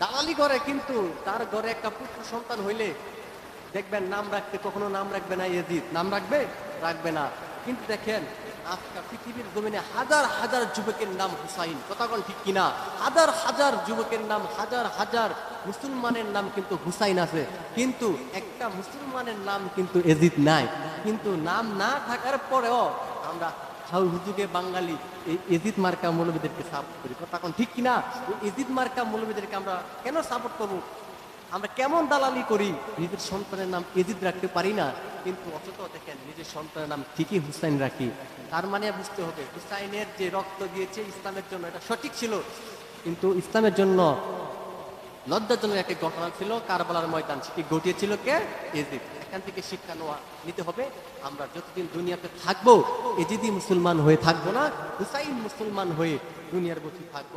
দালালি করে, কিন্তু তার ঘরে একটা পুত্র সন্তান হইলে দেখবেন নাম রাখতে, কখনো নাম রাখবে না এজিদ নাম রাখবে রাখবে না। কিন্তু দেখেন, আজকাল পৃথিবীর জমিনে হাজার হাজার যুবকের নাম হুসাইন। কথাগণ ঠিক কিনা? হাজার হাজার যুবকের নাম, হাজার হাজার মুসলমানের নাম কিন্তু হুসাইন আছে। কিন্তু একটা মুসলমানের নাম কিন্তু এজিদ নাই। কিন্তু নাম না থাকার পরেও আমরা হাউ বাঙালি এই এজিদ মার্কা মৌলবীদেরকে সাপোর্ট করি। কথা এখন ঠিক কিনা? এজিদ মার্কা মৌলবীদেরকে আমরা কেন সাপোর্ট করব? আমরা কেমন দালালি করি? নিজের সন্তানের নাম এজিদ রাখতে পারি না। কিন্তু অথচ দেখেন, নিজের সন্তানের নাম ঠিকই হুসাইন রাখি। তার মানে বুঝতে হবে, হুসাইনের যে রক্ত দিয়েছে ইসলামের জন্য, এটা সঠিক ছিল। কিন্তু ইসলামের জন্য লজ্জাজনক একটি ঘটনা ছিল, কারবালার ময়দান সেটি ঘটিয়েছিল কে? এজিদ এখান থেকে শিক্ষা নেওয়া, নিতে হবে। আমরা যতদিন দুনিয়াতে থাকব, এজিদি মুসলমান হয়ে থাকব না, হুসাইন মুসলমান হয়ে দুনিয়ার বসে থাকব।